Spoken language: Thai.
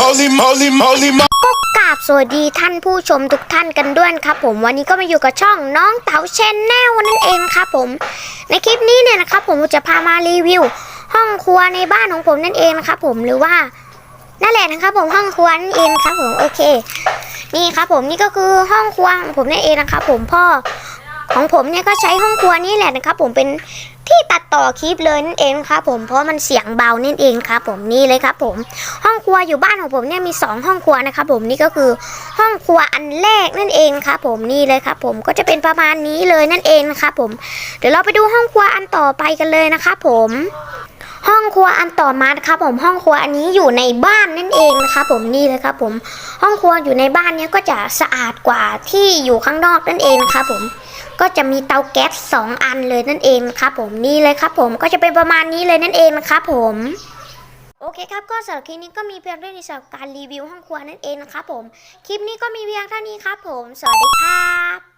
Holy moly, moly, moly. ก็กราบสวัสดีท่านผู้ชมทุกท่านกันด้วยครับ ผมวันนี้ก็มาอยู่กับช่องน้องเต๋าชนแนลนั่นเองครับผม ในคลิปนี้เนี่ยนะครับผมจะพามารีวิว ห้องครัวในบ้านของผมนั่นเองนะครับผมหรือว่านั่นแหละนะครับผมห้องครัวนั่นเองครับผมโอเค นี่ครับผมนี่ก็คือห้องครัวของผมนั่นเองนะครับผมพ่อ ของผมเนี่ยก็ใช้ห้องครัวนี่แหละนะครับ ผมเป็นที่ตัดต่อคลิปเลยนั่นเองครับผมเพราะมันเสียงเบานั่นเองครับผมนี่เลยครับ ผมห้องครัวอยู่บ้านของผมเนี่ยมี 2 ห้องครัวนะครับผมนี่ก็คือห้องครัวอันแรกนั่นเองครับผมนี่เลยครับ ผมก็จะเป็นประมาณนี้เลยนั่นเองครับผมเดี๋ยวเราไปดูห้องครัวอันต่อไปกันเลยนะครับผมห้องครัวอันต่อมานะครับผมห้องครัวอันนี้อยู่ในบ้านนั่นเองนะครับผมนี่เลยครับผมห้องครัวอยู่ในบ้านเนี้ยก็จะสะอาดกว่าที่อยู่ข้างนอกนั่นเองครับผม ก็จะมีเตาแก๊สสองอันเลยนั่นเองครับผมนี่เลยครับผมก็จะเป็นประมาณนี้เลยนั่นเองนะครับผมโอเคครับก็สำหรับคลิปนี้ก็มีเพียงเท่องในสำหรับการรีวิวห้องครัวนั่นเองนะครับผม คลิปนี้ก็มีเพียงเท่านี้ครับผม สวัสดีครับ